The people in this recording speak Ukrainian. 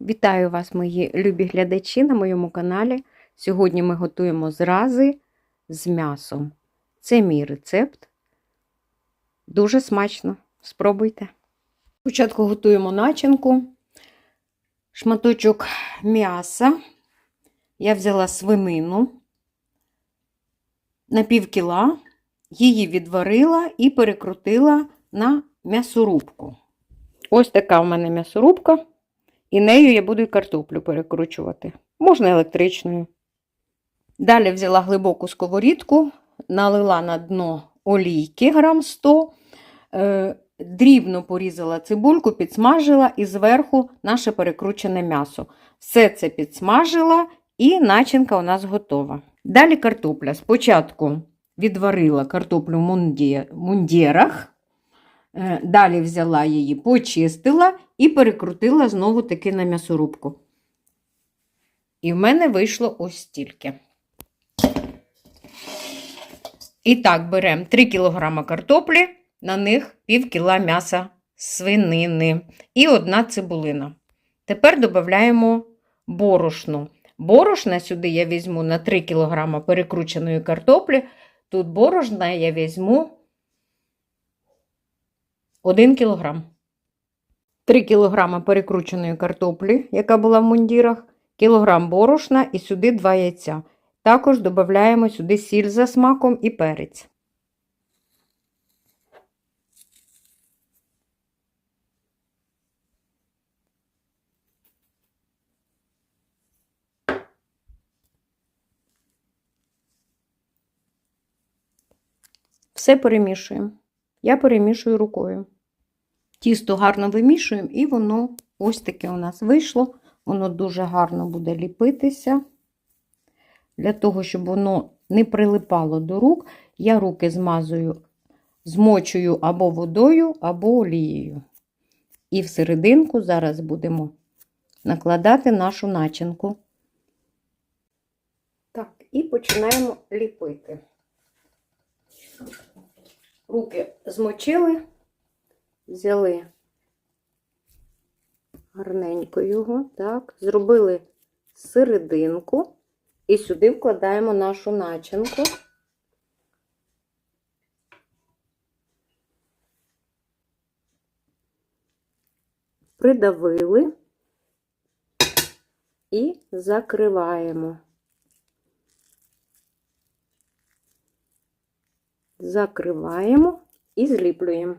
Вітаю вас, мої любі глядачі на моєму каналі. Сьогодні ми готуємо зрази з м'ясом. Це мій рецепт. Дуже смачно. Спробуйте. Спочатку готуємо начинку. Шматочок м'яса. Я взяла свинину на пів кіла, її відварила і перекрутила на м'ясорубку. Ось така в мене м'ясорубка. І нею я буду і картоплю перекручувати. Можна електричною. Далі взяла глибоку сковорідку, налила на дно олійки грам 100, е, дрібно порізала цибульку, підсмажила і зверху наше перекручене м'ясо. Все це підсмажила і начинка у нас готова. Далі картопля. Спочатку відварила картоплю в мунді- мундірах. Е, Далі взяла її, почистила і перекрутила знову таки на м'ясорубку. І в мене вийшло ось стільки. І так, беремо 3 кг картоплі, на них пів кіла м'яса свинини і одна цибулина. Тепер додаємо борошно. Борошна сюди я візьму на 3 кг перекрученої картоплі. Тут борошна я візьму 1 кг. 3 кг перекрученої картоплі, яка була в мундірах, кілограм борошна і сюди 2 яйця. Також додаємо сюди сіль за смаком і перець. Все перемішуємо. Я перемішую рукою. Тісто гарно вимішуємо, і воно ось таке у нас вийшло. Воно дуже гарно буде ліпитися. Для того, щоб воно не прилипало до рук, я руки змазую, змочую або водою, або олією. І всерединку зараз будемо накладати нашу начинку. Так, і починаємо ліпити. Руки змочили, взяли гарненько його, так, зробили серединку і сюди вкладаємо нашу начинку. Придавили і закриваємо. Закриваємо і зліплюємо.